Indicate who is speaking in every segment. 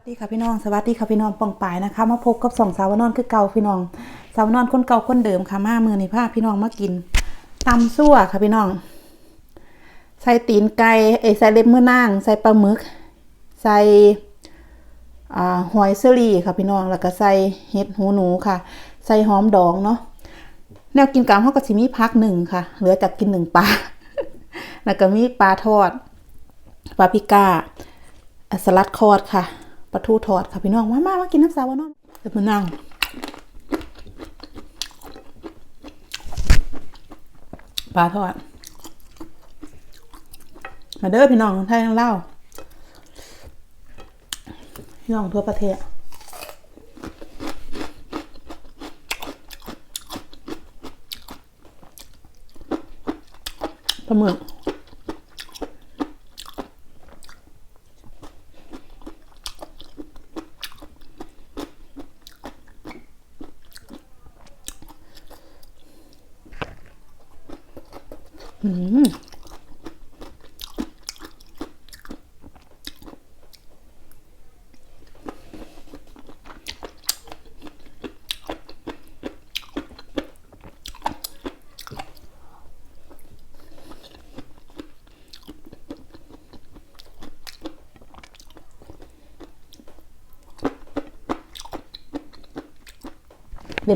Speaker 1: สวัสดีค่ะพี่น้องสวัสดีค่ะพี่น้องปองปายนะคะ มาพบกับสองสาวนอนคือเก่าพี่น้องสาวนอนคนเก่าคนเดิมค่ะมามือในี่พาพี่น้องมากินตำซั่วค่ะพี่น้อง ใส่ตีนไก่เอใส่เล็บมือนาง ใส่ปลาหมึก ใส่หอยเซรีค่ะพี่น้องแล้วก็ใส่เห็ดหูหนูค่ะ ใส่หอมดองเนาะแนวกินกลางเขาก็สิมีพักหนึ่งค่ะ เหลือจากกินหนึ่งปลาแล้วก็มีปลาทอดปลาพิก้าสลัดคอดค่ะ ปลาทูทอดค่ะพี่น้องมามามากินน้ำสาวานอนเดี๋ยวมานั่งปลาทอดมาเด้อพี่น้องไทยทั้งเล่าพี่น้องทั่วประเทศปลาหมึก เด็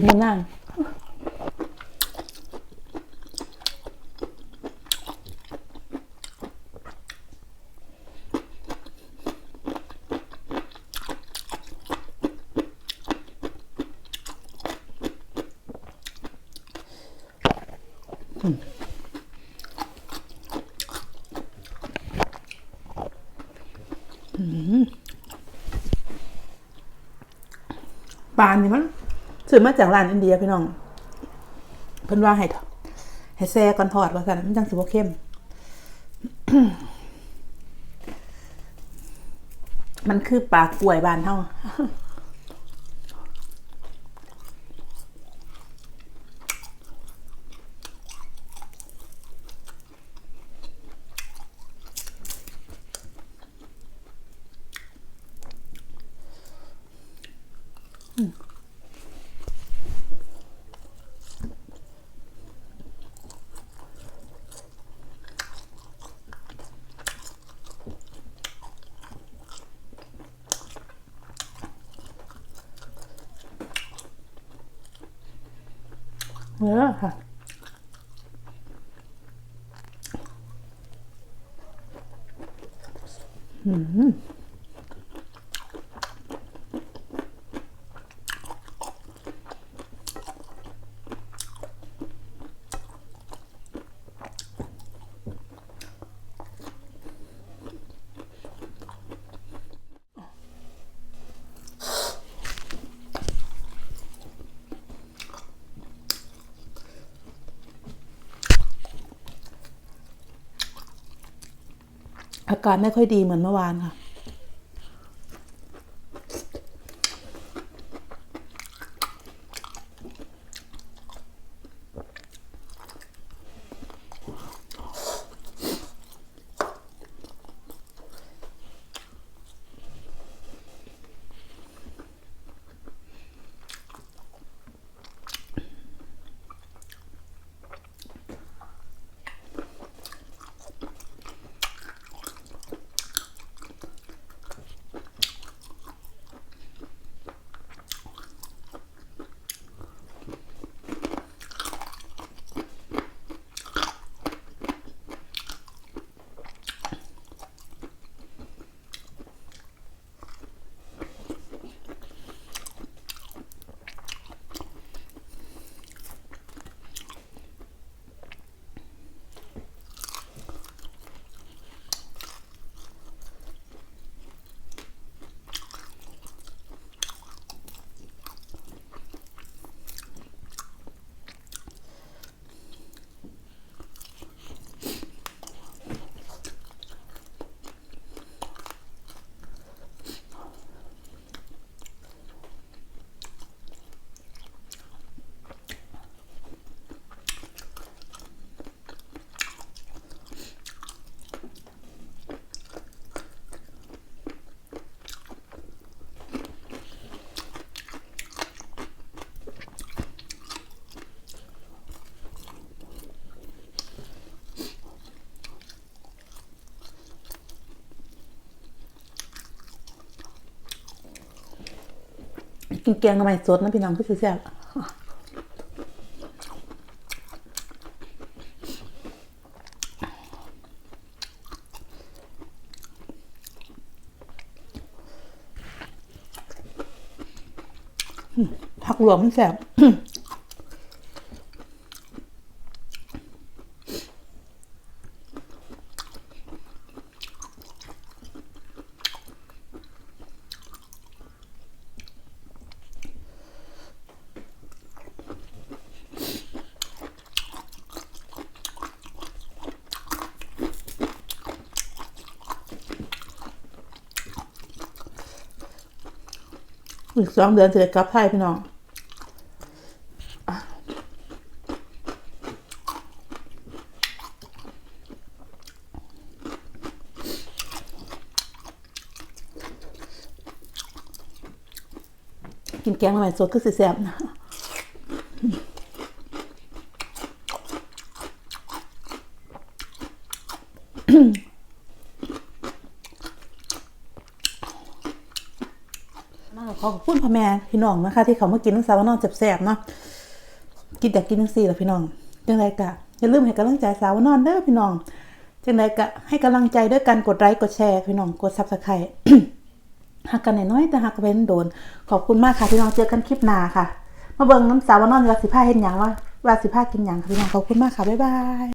Speaker 1: ดมาก ปลานี่มันซื้อมาจากร้านอินเดียพี่น้อง เพิ่นว่าให้ทอดให้แซ่ก่อนทอดว่าซั่นมันจังสิบ่เข้มมันคือปลากล้วยบานเฮา เออ อาการไม่ค่อยดีเหมือนเมื่อวานค่ะ กินแกงทำไมสดนะพี่น้องก็คือแซ่บผักหลวงมันแซ่บ อีกสองเดือนจะได้กลับไทยพี่น้องกินแกงทำไมสดคือสิแซ่บนะ ขอบคุณพ่อแม่พี่น้องนะคะ ที่เขามากินน้ำสาวนอนแซ่บๆเนาะกินแต่กินทั้งสี่แหละพี่น้องจังไรกะอย่าลืมให้กำลังใจสาวนอนเด้อพี่น้องจังไรกะให้กำลังใจด้วยการกดไลค์กดแชร์พี่น้องกดซับสไครต์หักกันน้อยแต่หักเป็นโดน ขอบคุณมากค่ะพี่น้องเจอกันคลิปหน้าค่ะ มาเบิ่งน้ำสาวนอนวาสิผ้าเห็นหยังว่าว่าสิผ้ากินหยังค่ะพี่น้องขอบคุณมากค่ะบ๊ายบาย